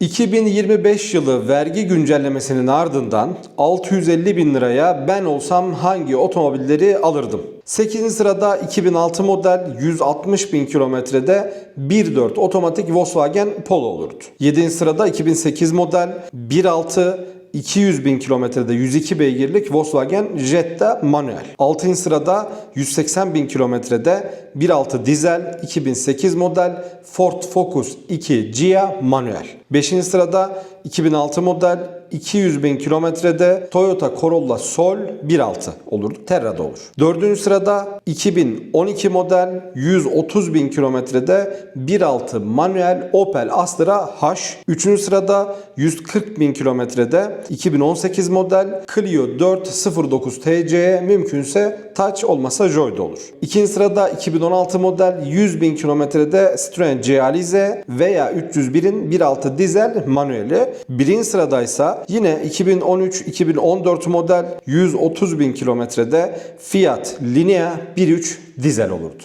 2025 yılı vergi güncellemesinin ardından 650 bin liraya ben olsam hangi otomobilleri alırdım? 8. sırada 2006 model 160 bin kilometrede 1.4 otomatik Volkswagen Polo olurdu. 7. sırada 2008 model 1.6 200 bin kilometrede 102 beygirlik Volkswagen Jetta manuel. 6. sırada 180 bin kilometrede 1.6 dizel 2008 model Ford Focus 2 Gia manuel. 5. sırada 2006 model 200 bin kilometrede Toyota Corolla Sol 1.6 olurdu. Terra'da olur. 4. sırada 2012 model 130 bin kilometrede 1.6 manuel Opel Astra H. 3. sırada 140 bin kilometrede 2018 model Clio 409 TC'ye mümkünse Touch olmasa Joy'da olur. 2. sırada 2016 model 100 bin kilometrede Citroen Cialize veya 301'in 1.6 dizel manueli. 1. sıradaysa yine 2013-2014 model 130 bin kilometrede Fiat Linea 1.3 dizel olurdu.